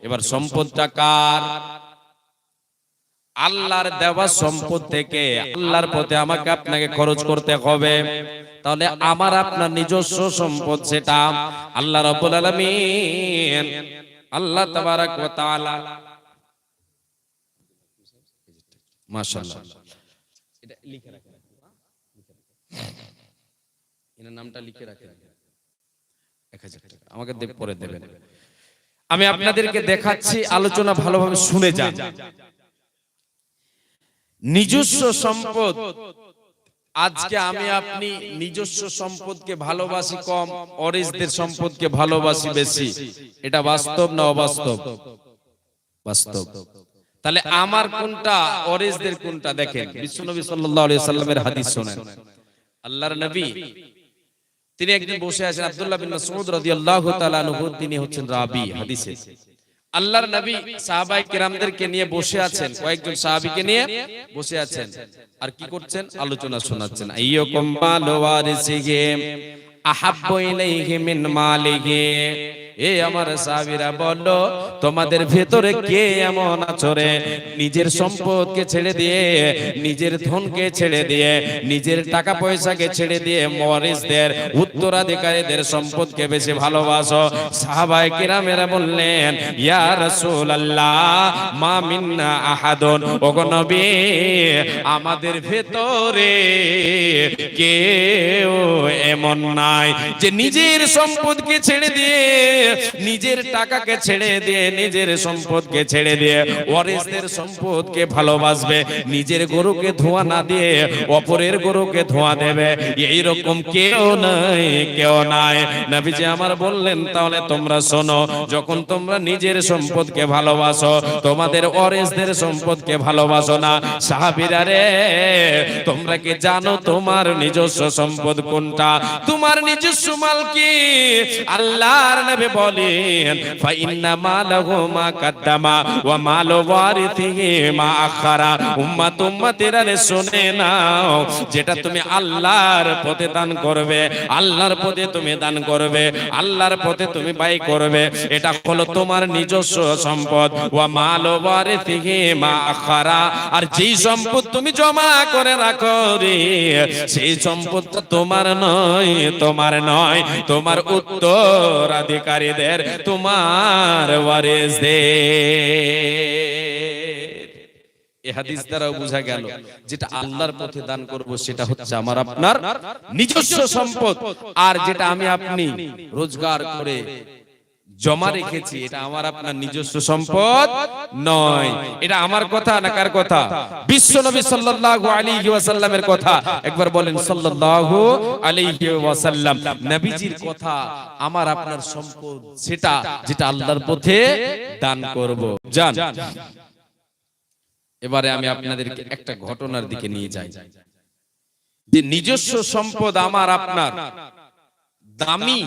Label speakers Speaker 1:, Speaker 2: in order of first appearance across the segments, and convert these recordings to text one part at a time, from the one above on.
Speaker 1: এবার সম্পদটা কার? আল্লাহর দেওয়া সম্পদ থেকে আল্লাহর পথে আমাকে আপনাকে খরচ করতে হবে। তাহলে আমার আপনার নিজস্ব সম্পদ সেটা আল্লাহ রাব্বুল আলামিন, আল্লাহ তাবারাক ওয়া তাআলা। মাশাআল্লাহ। এটা লিখে রাখেন। এনার নামটা লিখে রাখেন। এক হাজার টাকা। আমাকে পরে দেবেন। আমি আপনাদেরকে দেখাচ্ছি আলোচনা ভালোভাবে শুনে যান। নিজস্ব সম্পদ। আজকে আমি আপনি নিজস্ব সম্পদকে ভালোবাসি কম অরেজদের সম্পদকে ভালোবাসি বেশি। এটা বাস্তব না অবাস্তব? বাস্তব। তাহলে আমার কোনটা অরেজদের কোনটা দেখেন। বিশ্বনবী সাল্লাল্লাহু আলাইহি সাল্লামের হাদিস শুনেন। আল্লাহর নবী তিনি একদিন বসে আছেন আব্দুল্লাহ বিন মাসউদ রাদিয়াল্লাহু তাআলা আনহু, তিনি হচ্ছেন রাবি হাদিসে। আল্লাহর নবী সাহাবাই কেরামদেরকে নিয়ে বসে আছেন, কয়েকজন সাহাবীকে নিয়ে বসে আছেন। আর কি করছেন? আলোচনা শোনাচ্ছেন। আইয়াকুম মাল ওয়ারিসিহি আহাব্বু ইলাইহি মিন মালিহি। এ আমার সাহাবীরা বলল তোমাদের ভেতরে কে এমন আছরে নিজের সম্পদকে ছেড়ে দিয়ে নিজের ধনকে ছেড়ে দিয়ে নিজের টাকা পয়সাকে ছেড়ে দিয়ে মরিসদের উত্তরাধিকারীদের সম্পদকে বেশি ভালোবাসো। সাহাবায়ে কিরামেরা বললেন ইয়া রাসূলুল্লাহ মা মিন্না আহাদুন। ওগো নবী আমাদের ভেতরে কেউ এমন নাই যে নিজের সম্পদকে ছেড়ে দিয়ে নিজের টাকাকে ছেড়ে দিয়ে, নিজের সম্পদকে ছেড়ে দিয়ে ওয়ারিসদের সম্পদকে ভালোবাসবে, নিজের গরুকে ধোঁয়া না দিয়ে অপরের গরুকে ধোঁয়া দেবে। এই রকম কেউ নাই কেউ নাই। নবীজি আমার বললেন, তাহলে তোমরা শোনো, যখন তোমরা নিজের সম্পদকে ভালোবাসো, তোমাদের ওয়ারিসদের সম্পদকে ভালোবাসো না। সাহাবীরা রে, তোমরা কি জানো তোমার নিজস্ব সম্পদ কোনটা? তোমার নিজস্ব মাল কি? আল্লাহর নবী বলেন ফাইন্না মালাহু মা কাদ্দামা ওয়া মালু ওয়ারিথিহি মা আখারা। উম্মাত উম্মাতেরা রে, শুনে নাও, যেটা তুমি আল্লাহর পথে দান করবে, আল্লাহর পথে তুমি দান করবে, আল্লাহর পথে তুমি ব্যয় করবে, এটা হলো তোমার নিজস্ব সম্পদ। ওয়া মালু ওয়ারিথিহি মা আখারা। আর যেই সম্পদ তুমি জমা করে রাখো রে, সেই সম্পদটা তোমার নয় তোমার নয়, তোমার উত্তরাধিকারীদের তোমার ওয়ারিসদের এ হাদিস দ্বারা বোঝা গেল, যেটা আল্লাহর পথে দান করব সেটা হচ্ছে আমার আপনার নিজস্ব সম্পদ। আর যেটা আমি আপনি রোজগার করে জমা রেখেছি এটা আমার আপনার নিজস্ব সম্পদ নয়। এটা আমার কথা না কার কথা? বিশ্ব নবী সাল্লাল্লাহু আলাইহি ওয়াসাল্লামের কথা। একবার বলেন সাল্লাল্লাহু আলাইহি ওয়াসাল্লাম নবীজির কথা আমার আপনার সম্পদ সেটা যেটা আল্লাহর পথে দান করব। জান এবারে আমি আপনাদেরকে একটা ঘটনার দিকে নিয়ে যাই। যে নিজস্ব সম্পদ আমার আপনার দামি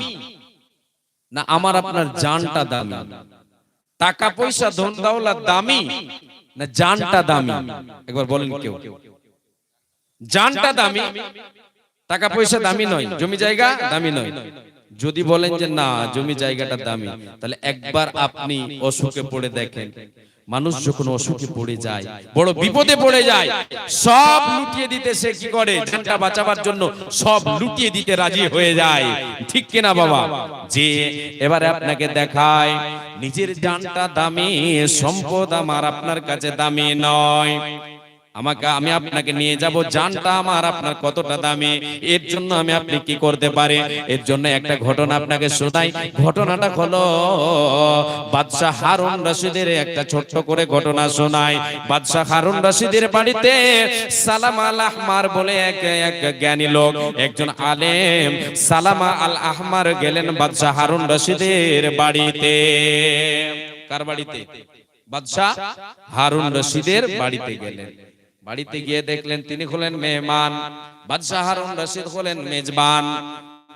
Speaker 1: না আমার আপনার জানটা দামি। টাকা পয়সা, ধন দাওলা দামি না জানটা দামি? একবার বলেন কেউ। জানটা দামি, টাকা পয়সা দামি নয়, জমি জায়গা দামি নয়। যদি বলেন যে না, জমি জায়গাটা দামি, তাহলে একবার আপনি অসুখে পড়ে দেখেন। মানুষ যখন অসুখে পড়ে যায় বড় বিপদে পড়ে যায় সব লুটিয়ে দিতে সে কি করে? জানটা বাঁচাবার জন্য সব লুটিয়ে দিতে রাজি হয়ে যায়। ঠিক কিনা বাবা? যে এবারে আপনাকে দেখায় নিজের জানটা দামি সম্পদ আমার আপনার কাছে দামি নয়। আমাকে আমি আপনাকে নিয়ে যাব জানটা আমার আপনার কতটা দামি। এর জন্য আমি আপনি কি করতে পারি? এর জন্য একটা ঘটনা আপনাকে শোনাই ঘটনাটা হলো বাদশাহ হারুন রশিদের একটা ছোট্ট করে ঘটনা শোনাই। বাদশাহ হারুন রশিদের বাড়িতে সালাম আল আহমার বলে এক এক জ্ঞানী লোক একজন আলেম সালামা আল আহমার গেলেন বাদশাহ হারুন রশিদের বাড়িতে। কার বাড়িতে? বাদশাহ হারুন রশিদের বাড়িতে গেলেন। বাড়িতে গিয়ে দেখলেন তিনি হলেন মেহমান বাদশাহ হারুন রশিদ হলেন মেজবান।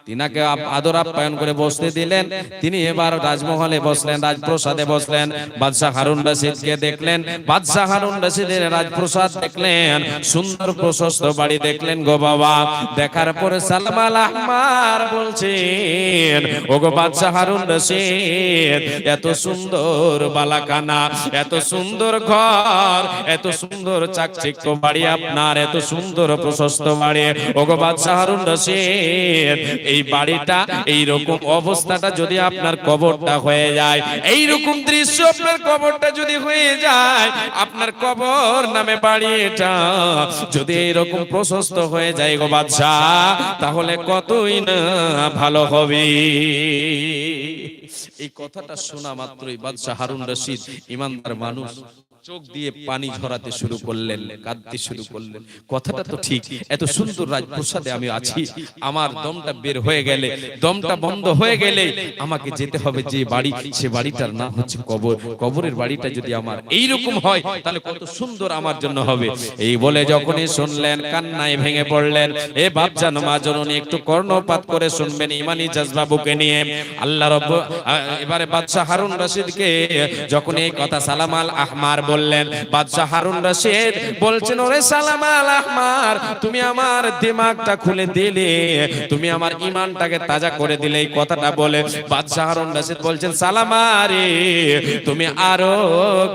Speaker 1: তিনাকে আদর আপ্যায়ন করে বসতে দিলেন। তিনি এবার রাজমহলে বসলেন, রাজপ্রসাদে বসলেন। বাদশাহ হারুন রশিদকে দেখলেন, বাদশাহ হারুন রশিদের রাজপ্রসাদ দেখলেন। সুন্দর প্রশস্ত বাড়ি দেখলেন গো বাবা। দেখার পরে সালমাল আহমার বলছেন ও গো বাদশাহ হারুন রশিদ, এত সুন্দর বালাকানা এত সুন্দর ঘর, এত সুন্দর চাকচিক্য বাড়ি আপনার, এত সুন্দর প্রশস্ত বাড়ি। ও গো বাদশাহ হারুন রশিদ এই বাড়িটা এই রকম অবস্থাটা যদি আপনার কবরটা হয়ে যায় এই রকম দৃশ্য আপনার কবরটা যদি হয়ে যায় আপনার কবর নামে বাড়িটা যদি এরকম প্রশস্ত হয়ে যায় গো বাদশাহ তাহলে কতই না ভালো হবে। এই কথাটা শোনা মাত্রই বাদশাহ হারুন রশিদ ইমানদার মানুষ। চোখ দিয়ে পানি ঝরাতে শুরু করলেন কাঁদতে শুরু করলেন। কথাটা তো ঠিক। এত সুন্দর রাজপ্রসাদে আমি আছি। আমার দমটা বের হয়ে গেলে দমটা বন্ধ হয়ে গেলে আমাকে যেতে হবে যে বাড়ি সে বাড়িটার নাম হচ্ছে কবর। কবরের বাড়িটা যদি আমার এই রকম হয় তাহলে কত সুন্দর আমার জন্য হবে। এই বলে যখনই শুনলেন কান্নায় ভেঙে পড়লেন এ বাপজান মা জননী একটু কর্ণপাত করে শুনবেন ইমানি জাজবাবুকে নিয়ে। আল্লাহ রব্ব আ, এবারে বাদশাহ হারুন রশিদকে যখন এই কথা সালামাল আহমার বললেন, বাদশাহ হারুন রশিদ বলছেন, ওরে সালাম আল আহমার, তুমি আমার দিমাগটা খুলে দিলে, তুমি আমার ইমানটাকে তাজা করে দিলে। এই কথাটা বলে বাদশাহ হারুন রশিদ বলছেন, সালাম আরে, তুমি আরও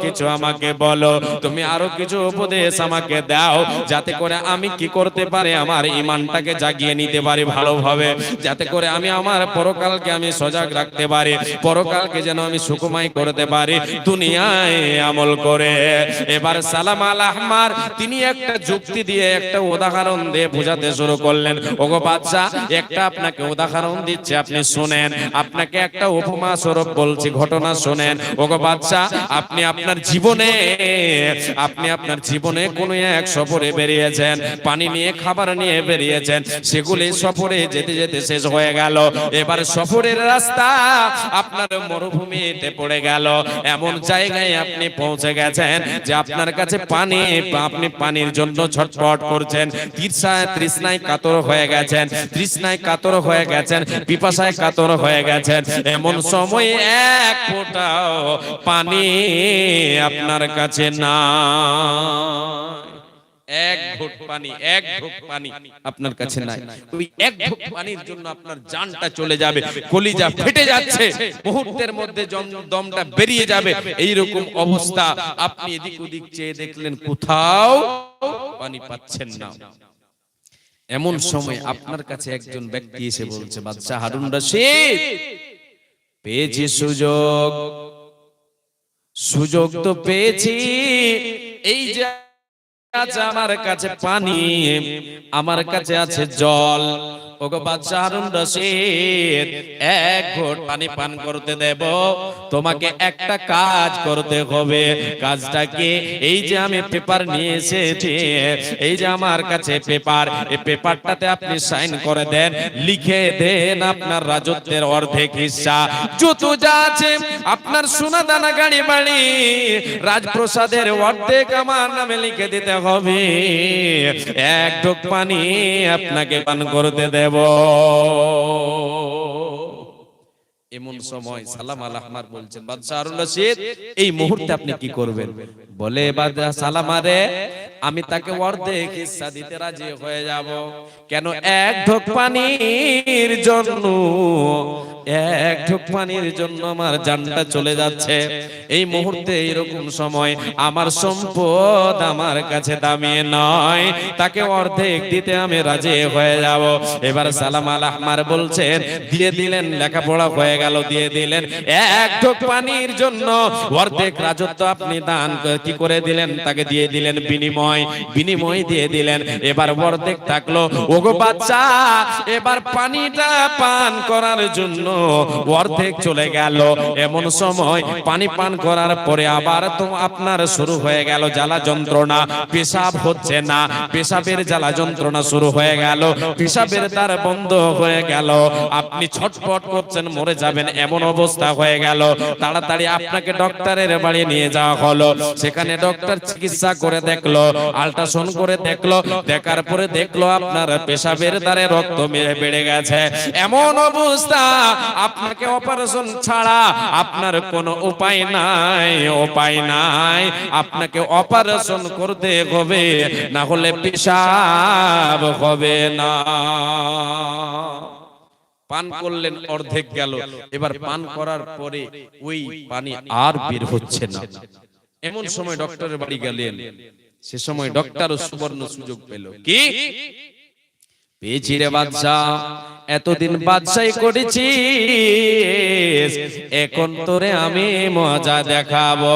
Speaker 1: কিছু আমাকে বলো, তুমি আরও কিছু উপদেশ আমাকে দাও, যাতে করে আমি কি করতে পারে, আমার ইমানটাকে জাগিয়ে নিতে পারি ভালোভাবে, যাতে করে আমি আমার পরকালকে আমি সজাগ রাখতে পারি, পরকালকে যেন আমি সুকুমাই করতে পারি, দুনিয়ায় আমল করে এবার সালাম আল আহমার, তিনি একটা যুক্তি দিয়ে একটা উদাহরণ দিয়ে বোঝাতে শুরু করলেন। ওগো বাদশাহ একটা আপনাকে উদাহরণ দিচ্ছে, আপনি শুনেন। আপনাকে একটা উপমা স্বরূপ বলছি, ঘটনা শুনেন। ওগো বাদশাহ আপনি আপনার জীবনে, আপনি আপনার জীবনে কোন এক সফরে বেরিয়েছেন, পানি নিয়ে, খাবার নিয়ে বেরিয়েছেন, সেগুলি সফরে যেতে যেতে শেষ হয়ে গেল। এবার সফরের রাস্তা আপনার মরুভূমিতে পড়ে গেল। এমন জায়গায় আপনি পৌঁছে গেছেন। যে আপনার কাছে পানি আপনি পানির জন্য ছটফট করছেন। তৃষ্ণায় তৃষ্ণায় কাতর হয়ে গেছেন, তৃষ্ণায় কাতর হয়ে গেছেন, পিপাসায় কাতর হয়ে গেছেন। এমন সময় এক ফোঁটাও পানি আপনার কাছে না এক ঘোট পানি, এক ঢোক পানি আপনার কাছে নাই। ওই এক ঢোক পানির জন্য আপনার জানটা চলে যাবে, কলিজা ফেটে যাচ্ছে, মুহূর্তের মধ্যে দমটা বেরিয়ে যাবে। এই রকম অবস্থা। আপনি এদিক ওদিক চেয়ে দেখলেন কোথাও পানি পাচ্ছেন না। এমন সময় আপনার কাছে একজন ব্যক্তি এসে বলছে বাদশাহ হারুন রশিদ, পেয়েছি সুযোগ। সুযোগ তো পেয়েছি। এই যে আছে আমার কাছে পানি, আমার কাছে আছে জল। ওগো হারুন রশিদ, এক ঘোট পানি পান করতে দেব। তোমাকে একটা কাজ করতে হবে। এই যে আমি পেপার নিয়ে এসেছি, এই যে আমার কাছে পেপার, এই পেপারটাতে আপনি সাইন করে দেন, লিখে দেন আপনার রাজত্বের অর্ধেক হিস্সা যত যা আছে, আপনার সোনা দানা গাড়ি বাড়ি, রাজপ্রসাদের অর্ধেক আমার নামে লিখে দিতে হবে। এক ঢোক পানি আপনাকে পান করতে দেব। এমন সময় সালাম আল আহমার বলছেন, বাদশাহ আরুল রশিদ, এই মুহূর্তে আপনি কি করবেন? বলে বাদশাহ সালাম আমি তাকে অর্ধেক হিস্সা দিতে রাজি হয়ে যাব। কেন এক ঢোক পানির জন্য? এক ঢোক পানির জন্য আমার জানটা চলে যাচ্ছে। এই মুহূর্তে এরকম সময় আমার সম্পদ আমার কাছে দামিয়ে নয়। তাকে অর্ধেক দিতে আমি রাজি হয়ে যাব। এবার সালাম আল আহমার বলছেন দিয়ে দিলেন লেখাপড়া হয়ে গেল দিয়ে দিলেন। এক ঢোক পানির জন্য অর্ধেক রাজত্ব আপনি দান কি করে দিলেন, তাকে দিয়ে দিলেন বিনিময় বিনিময় দিয়ে দিলেন। এবার অর্ধেক থাকল। ওগো বাচ্চা, এবার পানিটা পান করার জন্য অর্ধেক চলে গেল। এমন সময় পানি পান করার পরে আবার তো আপনার শুরু হয়ে গেল জ্বালা যন্ত্রণা। পেশাব হচ্ছে না। পেশাবের জ্বালা যন্ত্রণা শুরু হয়ে গেল। পেশাবের তার বন্ধ হয়ে গেল। আপনি ছটফট করছেন, মরে যাবেন, এমন অবস্থা হয়ে গেল। তাড়াতাড়ি আপনাকে ডক্টরের বাড়ি নিয়ে যাওয়া হলো। সেখানে ডক্টর চিকিৎসা করে দেখল আল্ট্রাসাউন্ড করে দেখল, দেখার পরে দেখল আপনার পেশাবের দ্বারে রক্ত বেড়ে গেছে। এমন অবস্থা, আপনাকে অপারেশন ছাড়া আপনার কোনো উপায় নাই উপায় নাই। আপনাকে অপারেশন করতে হবে, না হলে পেশাব হবে না। পান করলেন, অর্ধেক গেল। এবার পান করার পরে ওই পানি আর বের হচ্ছে না। এমন সময় ডক্টরের বাড়ি গেলেন। সে সময় ডক্টরও সুবর্ণ সুযোগ পেল। কি? পেয়েছি রে বাদশা এতদিন বাদশাই করেছি এখন তোরে আমি মজা দেখাবো।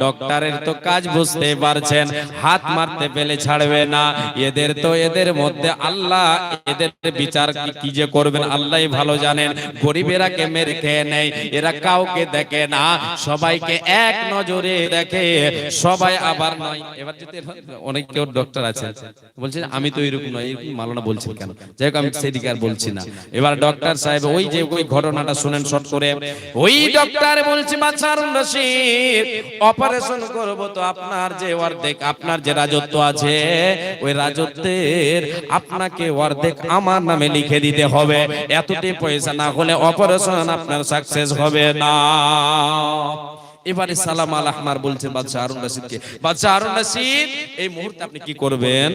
Speaker 1: ডক্টরের তো কাজ বুঝতে পারছেন। হাত মারতে পেলে ছাড়বে না। এদের তো এদের মধ্যে আল্লাহ এদের বিচার কি- যে করবেন আল্লাহই ভালো জানেন। গরিবেরা কে মেরে খেয়ে নেয় এরা কাউকে দেখে না। সবাইকে এক নজরে দেখে সবাই আবার নয়। এবার যদি অনেক কেউ ডক্টর আছে বলছে আমি তো এরকম নয় এরকম মালনা বলছেন কেন? যাই হোক আমি সেদিকে আর বলছি না। এবার ডক্টর সাহেব ওই যে ওই ঘটনাটা শুনেন শর্ট করে। ওই ডক্টর বলছে বাচ্চারুন রশিদ অপারেশন করব তো আপনার যে অর্ধেক আপনার যে রাজত্ব আছে ওই রাজত্বের আপনাকে অর্ধেক আমার নামে লিখে দিতে হবে। এতটি পয়সা না হলে অপারেশন আপনার সাকসেস হবে না। এবারে সালাম আল আহমার বলছেন বাদশাহ হারুন রশিদকে বাদশাহ আরুন রশিদ এই মুহূর্তে আপনি কি করবেন?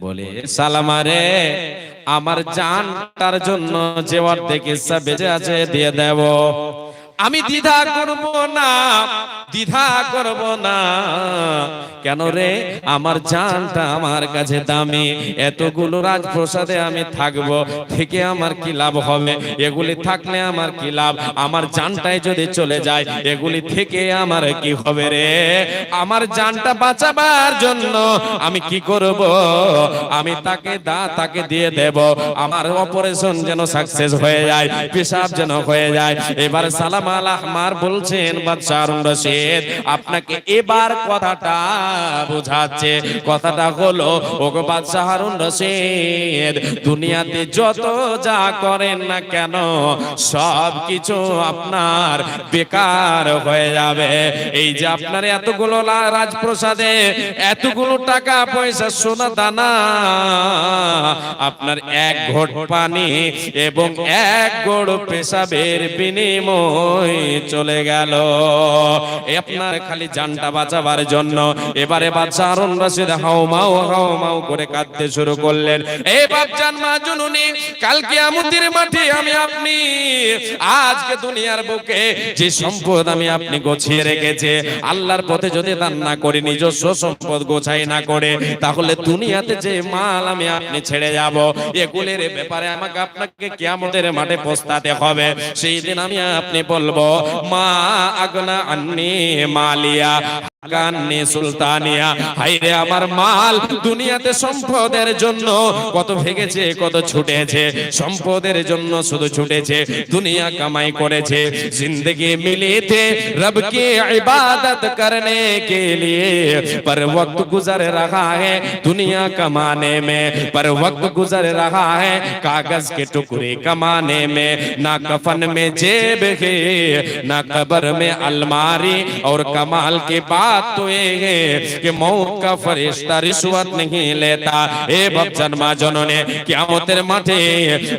Speaker 1: বলে সালাম আরে আমার জান তার জন্য যে অর্ধেক সব বেঁচে আছে দিয়ে দেব। আমি দ্বিধা করব না। দ্বিধা করব না। কেন রে? আমার জানটা আমার কাছে দামি। এতগুলো রাজপ্রসাদে আমি থাকব, থেকে আমার কি লাভ হবে? এগুলি থাকলে আমার কি লাভ? আমার জানটাই যদি চলে যায়, এগুলি থেকে আমার কি হবে রে? আমার জানটা বাঁচাবার জন্য আমি কি করব? আমি তাকে দা, তাকে দিয়ে দেব। আমার অপারেশন যেন সাকসেস হয়ে যায়, পেশাব যেন হয়ে যায়। এবার সালাম আল আহমার বলছেন বাদশাহ হারুন রশিদ আপনাকে এবার কথাটা বোঝাচ্ছে। কথাটা হলো, ওগো বাদশাহ হারুন রশিদ, দুনিয়াতে যত যা করেন না কেন, সব কিছু আপনার বেকার হয়ে যাবে। এই যে আপনার এতগুলো রাজপ্রসাদে এতগুলো টাকা পয়সা, সোনা, দানা, আপনার এক ঘট পানি এবং এক গোড় পেশাবের বিনিময় চলে গেল। আপনার খালি জানটা বাঁচাবার জন্য। এবারে বাচ্চা আরুন রশিদ হাও মাও হাও মাও করে কাঁদতে শুরু করলেন। এই বাচ্চান মা জননী কালকে আমুতির মাঠে আমি আপনি, আজকে দুনিয়ার বুকে যে সম্পদ আমি আপনি গোছিয়ে রেখেছে, আল্লাহর পথে যদি দান না করে, নিজস্ব সম্পদ গোছাই না করে, তাহলে দুনিয়াতে যে মাল আমি আপনি ছেড়ে যাব, এগুলির ব্যাপারে আমাকে আপনাকে কিয়ামতের মাঠে পস্তাতে হবে। সেই দিন আমি আপনি বলব, মা আগনা আন্নি মালিয়া কান্নি সুলতানিয়া হাইরে আমার মাল দুনিয়াতে সম্পদের জন্য কত ভেগেছে কত ছুটেছে সম্পদের জন্য শুধু ছুটেছে দুনিয়া কামাই করেছে जिंदगी मिली थे रब की इबादत करने के लिए पर वक्त गुजर रहा है दुनिया कमाने में पर वक्त गुजर रहा है कागज के टुकड़े कमाने में ना कफन में जेब है ना कब्र में अलमारी और कमाल की बात तो ये है कि मौत का फरिश्ता रिश्वत नहीं लेता এ বাপজান মা জননে কিয়ামতের মাঠে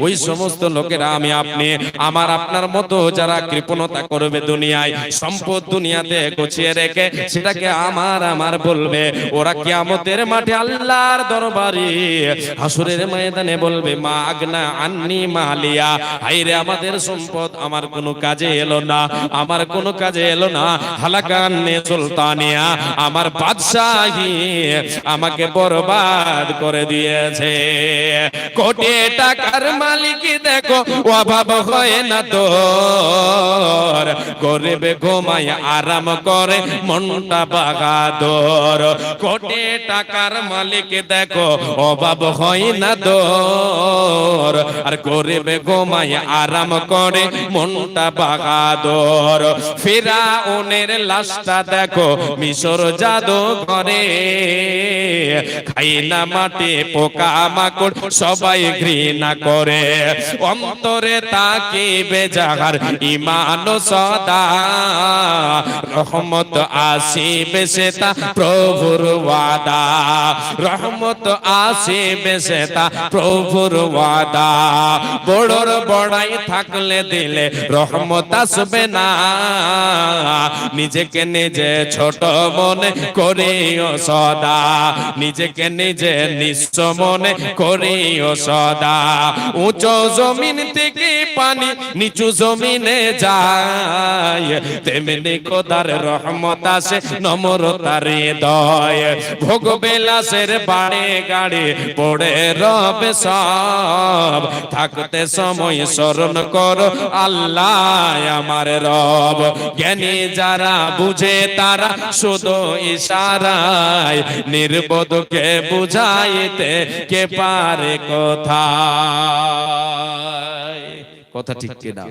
Speaker 1: ওই সমস্ত লোকেরা আমি আপনি আমার আপনার মতো যারা কৃপণতা করবে দুনিয়ায় সম্পদ দুনিয়াতে গুছিয়ে রেখে সেটাকে আমার আমার বলবে ওরা কিয়ামতের মাঠে আল্লাহর দরবারে হাসুরের ময়দানে বলবে মা আগনা আন্নি মালিয়া হাইরে আমাদের সম্পদ আমার কোনো কাজে এলো না আমার কোনো কাজে এলো না হালাকান্নে সুলতানি বানিয়া আমার বাদশাহী আমাকে বরবাদ করে দিয়েছে। কোটি টাকার মালিক দেখো, অভাব হয় না তোর। গরিবে ঘুমায় আরাম করে, মনটা বাগাদর কোটি টাকার মালিক দেখো, অভাব হয় না তোর। আর গরিবে ঘুমায় আরাম করে, মনটা বাগাদর ফেরাউনের লাশটা দেখো মিশর জাদু করে খাই না মাটি, পোকা মাকড় সবাই ঘৃণা করে। অন্তরে তাকে বেজাহার ইমান সদা। রহমত আসিবে সে তা প্রভুর ওয়াদা। রহমত আসিবে সে তা প্রভুর ওয়াদা। বড়র বড়াই থাকলে দিলে রহমত আসবে না। নিজেকে নিজে ছোট মনে করিও সদা। নিজেকে নিজে নিঃস্ব মনে করিও সদা। উঁচু জমিন থেকে পানি নিচু জমিনে যায়। তেমনি কোদার রহমত আসে নম্রতার হৃদয়। ভোগ বেলাসের বাড়ে গাড়ি পড়ে রবে সব। থাকতে সময় স্মরণ করো আল্লাহ আমার রব। জ্ঞানী যারা বুঝে তারা শুধু ইশারায় নির্বোধকে বুঝাইতে কে পারে কোথায়? কথা ঠিক কিনা?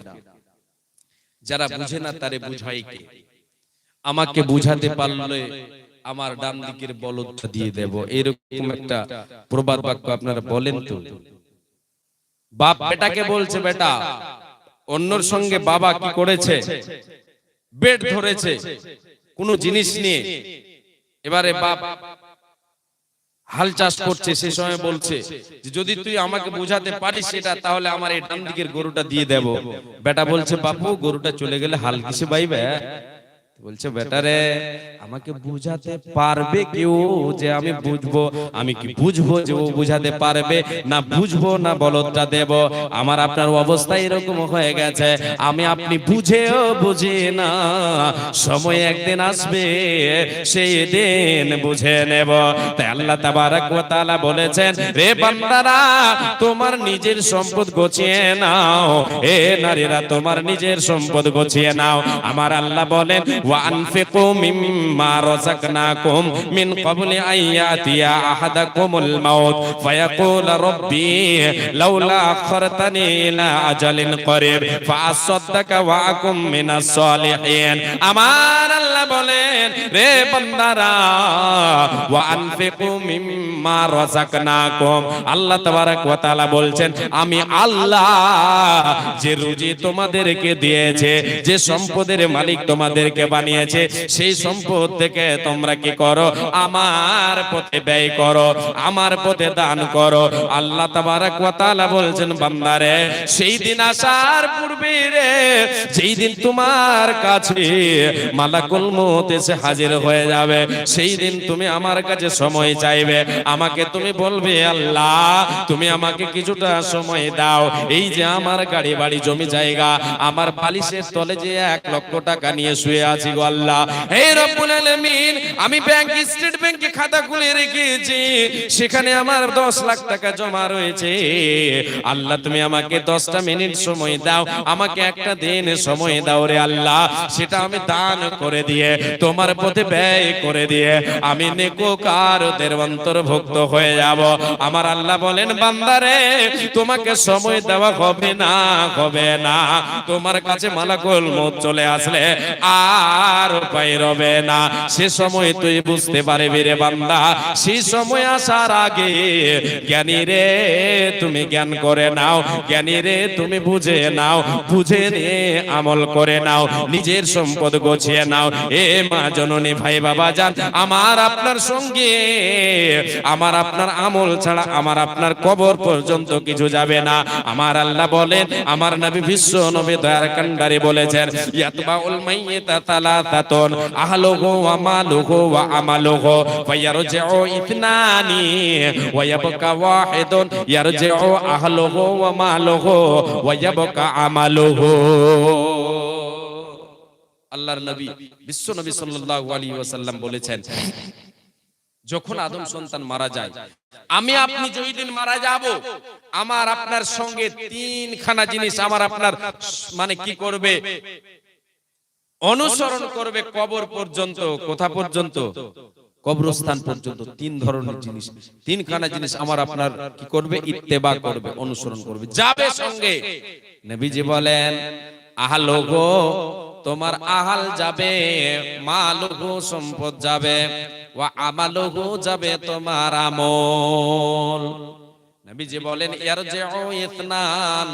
Speaker 1: যারা বুঝে না তারে বুঝাই কে? আমাকে বুঝাতে পারলে আমার ডান দিকের বলদটা দিয়ে দেব। এরকম একটা প্রবাদ বাক্য আপনারা বলেন তো। বাপ বেটাকে বলছে বেটা অন্যর সঙ্গে বাবা কি করেছে? বেড ধরেছে। কোনো জিনিস নিয়ে। এবারে বাপ হাল চাষ করছে, সে সময় বলছে যদি তুই আমাকে বোঝাতে পারিস সেটা, তাহলে আমার এই ডান দিকের গরুটা দিয়ে দেব। বেটা বলছে, বাপু, গরুটা চলে গেলে হাল কিসে বাইবে বলছে বেটারে আমাকে বুঝাতে পারবে কেউ যে আমি বুঝব? আমি কি বুঝব যে ও বুঝাতে পারবে? না বুঝব না বলদটা দেব? আমার আপনার অবস্থা এরকম হয়ে গেছে। আমি আপনি বুঝেও বুঝি না। সময় একদিন আসবে সেই দিন বুঝে নেব। তাই আল্লাহ তাবারাক ওয়া তাআলা বলেছেন রে বান্দারা তোমার নিজের সম্পদ গছিয়ে নাও। এ নারীরা তোমার নিজের সম্পদ গছিয়ে নাও। আমার আল্লাহ বলেন وأنفقوا مما رزقناكم من قبل أن يأتي أحدكم الموت فيقول ربي لولا أخرتني إلى أجل قريب فأصدق وأكن من الصالحين আমার আল্লাহ বলেন রে বান্দারা ওয়ানফিকু মিম্মা রাযাকনাকুম আল্লাহ তাবারাক ওয়া তাআলা বলছেন আমি আল্লাহ যে রুজি তোমাদেরকে দিয়েছে যে সম্পদের মালিক তোমাদেরকে বানিয়েছে, সেই সম্পদ থেকে তোমরা কি করো? আমার পথে ব্যয় করো, আমার পথে দান করো। আল্লাহ তাবারাক ওয়া তাআলা বলছেন, বান্দারে, সেই দিন আসার পূর্বে রে, যেই দিন তোমার কাছে মালাকুল মউত এসে হাজির হয়ে যাবে, সেই দিন তুমি আমার কাছে সময় চাইবে। আমাকে তুমি বলবে, আল্লাহ, তুমি আমাকে কিছুটা সময় দাও। এই যে আমার গাড়ি বাড়ি, জমি জায়গা, আমার বালিশের তলে যে এক লক্ষ টাকা নিয়ে শুয়ে আছি গো আল্লাহ। হে রব্বুল আলামিন আমি ব্যাংক স্টেট ব্যাংকে খাতা খুলে রেখেছি। সেখানে আমার দশ লাখ টাকা জমা রয়েছে। আল্লাহ তুমি আমাকে দশটা মিনিট সময় দাও। আমাকে একটা দিন সময় দাও রে আল্লাহ। সেটা আমি দান করে দিয়ে তোমার পথে ব্যয় করে দিয়ে আমি নেকোকারদের অন্তর্ভুক্ত হয়ে যাব। আমার আল্লাহ বলেন বান্দারে তোমাকে সময় দেওয়া হবে না হবে না। তোমার কাছে মালাকুল মত চলে আসলে। আর উপায় রবে না। সে সময় তুই বুঝতে পারবি রে বান্দা সেই সময় আসার আগে জ্ঞানী রে, তুমি জ্ঞান করে নাও। জ্ঞানী রে, তুমি বুঝে নাও, বুঝে নিয়ে আমল করে নাও, নিজের সম্পদ গোছিয়ে নাও। এ মা জননী ভাই বাবা যান, আমার আপনার সঙ্গে, আমার আপনার আমল ছাড়া আমার আপনার কবর পর্যন্ত কিছু যাবে না। আমার আল্লাহ বলেন, আমার নবী বিশ্ব নবী দয়ার কান্ডারি বলেছেন, ইয়াতবাউল মাইয়িতা আল্লাহর নবী, বিশ্ব নবী সাল্লাল্লাহু আলাইহি ওয়াসাল্লাম বলেছেন, যখন আদম সন্তান মারা যায়, আমি আপনি যেই দিন মারা যাব, আমার আপনার সঙ্গে তিনখানা জিনিস, আমার আপনার মানে কি করবে? অনুসরণ করবে কবর পর্যন্ত, কোথা পর্যন্ত? কবরস্থান পর্যন্ত, তিন ধরনের জিনিস। তিনখানা জিনিস আমার আপনার কি করবে? ইত্তেবা করবে, অনুসরণ করবে। যাবে সঙ্গে। নবীজি বলেন আহালোগো তোমার আহাল যাবে মালুগো সম্পদ যাবে, ওয়া আমালুগু যাবে তোমার আমল। নবীজি বলেন, ইয়ারজিউ ইসনান,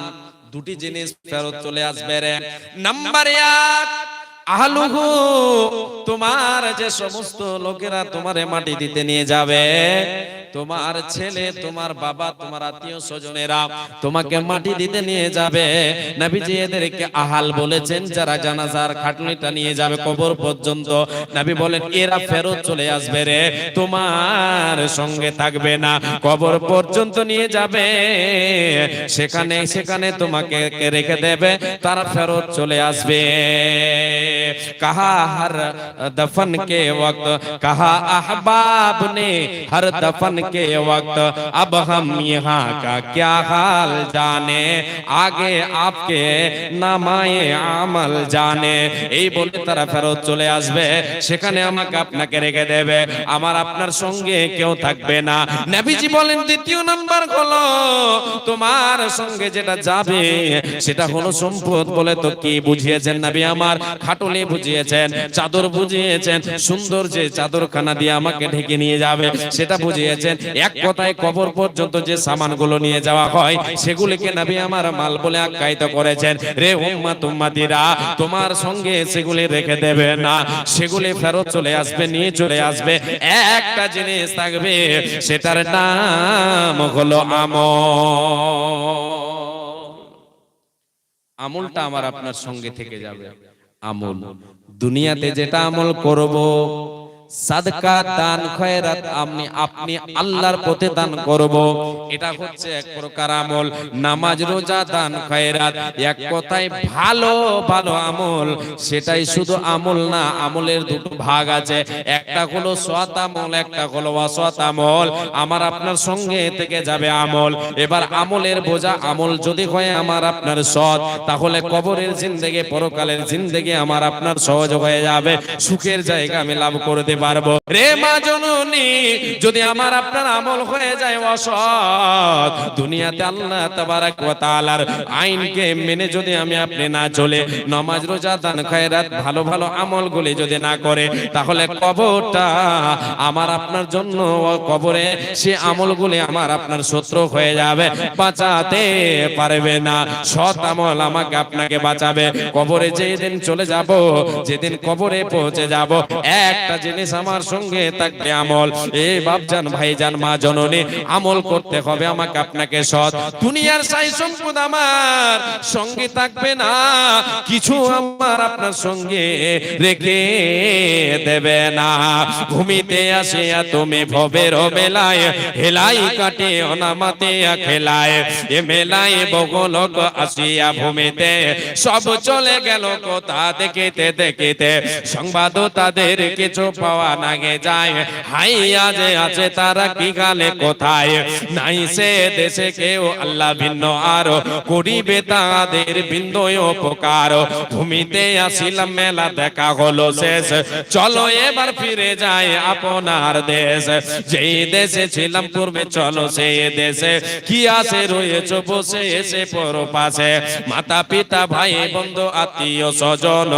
Speaker 1: দুটি জিনিস ফেরত চলে আসবে রে। নাম্বার এক আহলুহু তোমার যে সমস্ত লোকেরা তোমারে মাটি দিতে নিয়ে যাবে তোমার ছেলে তোমার বাবা তোমার আত্মীয় স্বজনেরা তোমাকে মাটি দিতে নিয়ে যাবে নাবিজি এদেরকে আহাল বলেছেন যারা জানাজার খাটনিটা নিয়ে যাবে কবর পর্যন্ত নাবি বলেন এরা ফেরত চলে আসবে রে তোমার সঙ্গে থাকবে না কবর পর্যন্ত নিয়ে যাবে সেখানে সেখানে তোমাকে রেখে দেবে তারা ফেরত চলে আসবে কাহা হর দফন কে ওয়াক্ত কাহা আহবাব নে হর দফন दफन के वक्त अब हम यहाँ का क्या हाल जाने आगे आपके নামায়ে আমল জানে এই বলে তারা ফেরত চলে আসবে সেখানে আমাকে আপনাকে রেখে দেবে আমার আপনার সঙ্গে কেউ থাকবে না নবীজি বলেন দ্বিতীয় নাম্বার হলো তোমার সঙ্গে যেটা যাবে সেটা হলো সম্পদ বলে তো কি বুঝিয়েছেন নবী আমার খাটুলি বুঝিয়েছেন চাদর বুঝিয়েছেন সুন্দর যে চাদরখানা দিয়ে আমাকে ঢেকে নিয়ে যাবে সেটা বুঝিয়েছেন এক কথায় কবর পর্যন্ত যে সামানগুলো নিয়ে যাওয়া হয়, সেগুলিকে নবী আমার মাল বলে আখ্যায়িত করেছেন। রে উম্মাত উম্মাতিরা, তোমার সঙ্গে সেগুলি রেখে দেবে না। সেগুলি ফেরত চলে আসবে, নিয়ে চলে আসবে। একটা জিনিস থাকবে, সেটার নাম হলো আমল। আমলটা আমার আপনার সঙ্গে থেকে যাবে। আমল। দুনিয়াতে যেটা আমল করব সাদকা দান খয়রাত আপনি আপনি আল্লাহর পথে দান করব। এটা হচ্ছে এক প্রকার আমল। নামাজ, রোজা, দান খয়রাত। এক কথায় ভালো ভালো আমল। সেটাই শুধু আমল না, আমলের দুটো ভাগ আছে। একটা হলো সৎ আমল, একটা হলো অসৎ আমল। আমার আপনার সঙ্গে থেকে যাবে আমল। এবার আমলের বোঝা, আমল যদি হয় আমার আপনার সৎ, তাহলে কবরের জিন্দেগি, পরকালের জিন্দেগি আমার আপনার সহজ হয়ে যাবে। সুখের জায়গা আমি লাভ করতে পারব। রে মা জননী, যদি আমার আপনার আমল হয়ে যায় অসৎ, দুনিয়াতে আল্লাহ তাবারাক ওয়া তাআলার আইনকে মেনে যদি আমি আপনি না চলে, নামাজ, রোজা, দান, খয়রাত, ভালো ভালো আমলগুলি যদি না করে, তাহলে কবরটা আমার আপনার জন্য কবরে সে আমলগুলি আমার আপনার শত্রু হয়ে যাবে, বাঁচাতে পারবে না। সৎ আমল আমাকে আপনাকে বাঁচাবে। কবরে যেদিন চলে যাব, যেদিন কবরে পৌঁছে যাব, একটা জিনিস আমার সঙ্গে থাকবে আমল। এ বাপজান, ভাইজান, মা, জননী, আমল করতে হবে আমাকে আপনাকে সৎ। দুনিয়ার সাই সম্পদ আমার, সঙ্গে থাকবে না, কিছু আমার আপনার সঙ্গে রেখে দেবে না। ভূমিতে আসিয়া তুমি ভবের মেলায়, হেলাই কাটে অনামাতে খেলায়। এ মেলায় বগলক আসিয়া ভূমিতে, সব চলে গেল কোথা দেখিতে দেখিতে। সংবাদ তাদের কিছু পাওয়া নাগে যায়। হাই, আজ আছে তারা কি গালে, কোথায়? নাই সে দেশে কেউ, আল্লাহ ভিন্ন করিবে তাদের উপকার। ভূমিতে আসিলাম, মেলা দেখা হলো, শেষ। চলো এবার ফিরে যায় আপনার দেশ। যেই দেশে ছিলাম, পূর্বে চলো সেই দেশে। কি আছে রয়েছে, বসে এসে পর পাশে। মাতা পিতা ভাই, বন্ধু, আত্মীয়, স্বজন,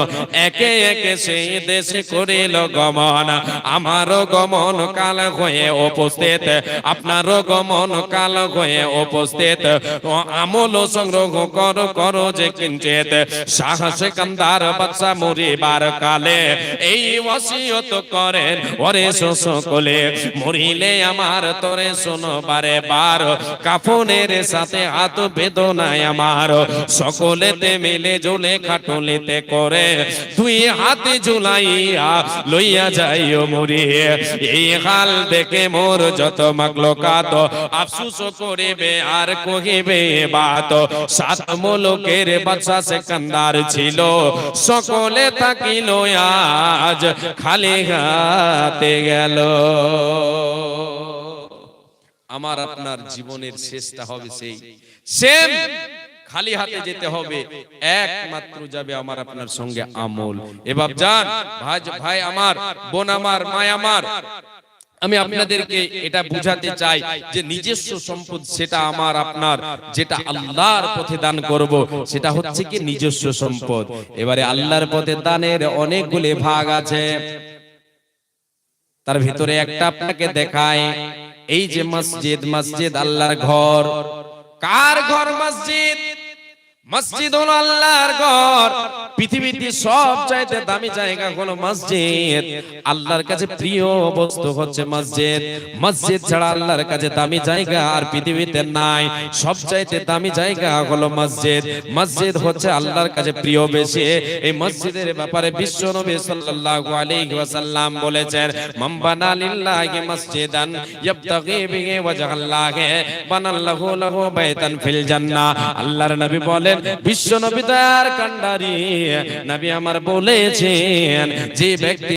Speaker 1: একে একে সেই দেশে করিল গমন। আমারও গমন কাল হয়ে উপস্থিত। আপনারও গমন কাল হয়ে উপস্থিত। আমল সংগ্রহ কর, করো যে কিঞ্চিত। সাহস কান্দার বাচ্চা মরিবার কালে এই ওসিয়ত করেন ওরে সকলে মরিলে আমার তোরে শোনো বারে বার। কাফনের সাথে হাত বেদনায় আমার। সকলেতে মিলে জুলে খাটুলিতে করে। দুই হাতে ঝুলাইয়া লইয়া যা যাই মরি এই হাল দেখে মোর যত মাগলোকাত আফসুস করিবে আর কহিবে বাত। সাত মুলুকের বাদশা সেকান্দার ছিল, সকলে তাকিল আজ খালি হাতে গেল। আমার আপনার জীবনের শেষটা হবে সেই। সেম খালি হাতে যেতে হবে। একমাত্র যাবে আমার আপনার সঙ্গে আমল। এবার যান ভাই ভাই আমার বোন আমার মা আমার আমি আপনাদেরকে এটা বুঝাতে চাই যে নিজস্ব সম্পদ সেটা আমার আপনার যেটা আল্লাহর পথে দান করব সেটা হচ্ছে কি নিজস্ব সম্পদ। এবারে আল্লাহর পথে দানের অনেকগুলি ভাগ আছে। তার ভিতরে একটা আপনাকে দেখায় এই যে মসজিদ মসজিদ আল্লাহর ঘর। কার ঘর মসজিদ? মসজিদ হলো আল্লাহর ঘর। পৃথিবীতে সব চাইতে দামি জায়গা হলো মসজিদ। আল্লাহর কাছে প্রিয় বস্তু হচ্ছে মসজিদ। মসজিদ ছাড়া আল্লাহর কাছে দামি জায়গা আর পৃথিবীতে নাই। সব চাইতে দামি জায়গা হলো মসজিদ। মসজিদ হচ্ছে আল্লাহর কাছে প্রিয় বেশি। এই মসজিদের ব্যাপারে বিশ্ব নবী সাল্লাল্লাহু আলাইহি ওয়াসাল্লাম বলেছেন, মান বানা লিল্লাহি মসজিদান ইয়াবতাগি বিহি ওয়াজহাল্লাহি, বানাল্লাহু লাহু বাইতান ফিল জান্নাহ। আল্লাহর নবী বলেন বিশ্ব নবী তার কান্ডারি নবী আমার বলেছেন যে ব্যক্তি